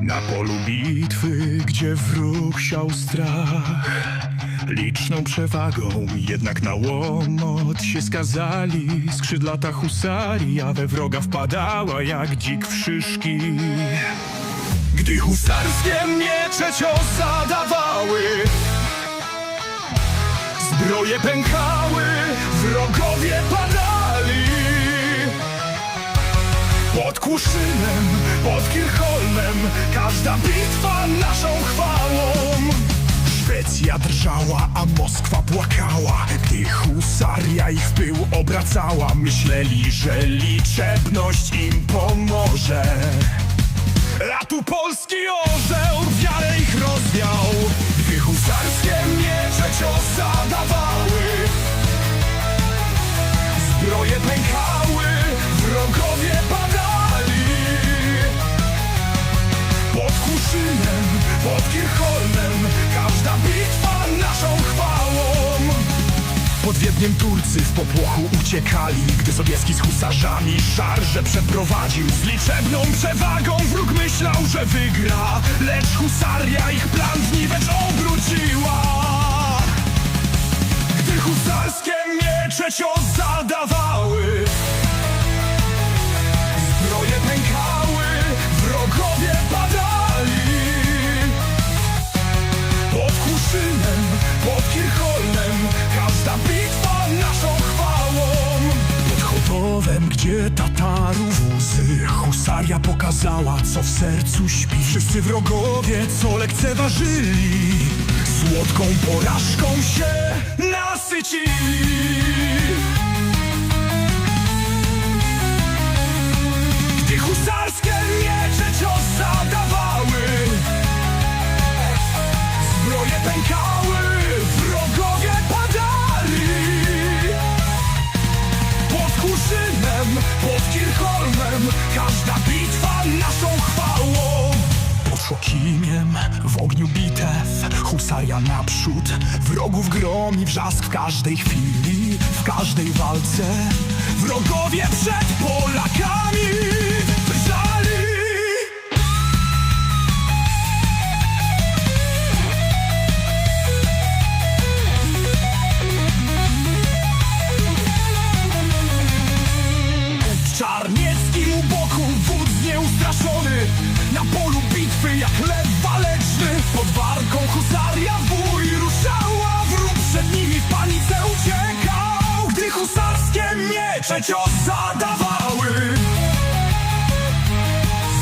Na polu bitwy, gdzie wróg siał strach Liczną przewagą, jednak na łomot się skazali. Skrzydlata husaria we wroga wpadała jak dzik w szyszki. Gdy husarskie miecze cios zadawały Zbroje pękały, Pod Kirchholmem Każda bitwa naszą chwałą Szwecja drżała, a Moskwa płakała Gdy husaria ich w pył obracała. Myśleli, że liczebność im pomoże. A tu polski orzeł wiarę ich rozwiał Gdy husarskie miecze cios zadawały Zbroje pękały, wrogowie padali Kłuszynem, pod Kirchholmem. Każda bitwa naszą chwałą. Pod Wiedniem Turcy w popłochu uciekali Gdy Sobieski z husarzami szarże przeprowadził Z liczebną przewagą. Wróg myślał, że wygra Lecz husaria ich plan w niwecz Tatarów łzy Husaria pokazała, co w sercu śpi. Wszyscy wrogowie, co lekceważyli Słodką porażką się nasycili pod Kirchholmem. Każda bitwa naszą chwałą. Pod Szokimiem, w ogniu bitew. Husaria naprzód, wrogów gromi wrzask w każdej chwili W każdej walce. Wrogowie przed Polakami Polu bitwy jak lew waleczny. Pod warką husaria wuj ruszała. Wróg przed nimi w panice uciekał. Gdy husarskie miecze cios zadawały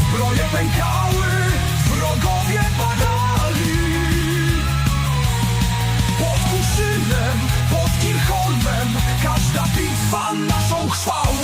Zbroje pękały, wrogowie padali. Pod Kuszynem, pod Kirchholmem Każda bitwa naszą chwałą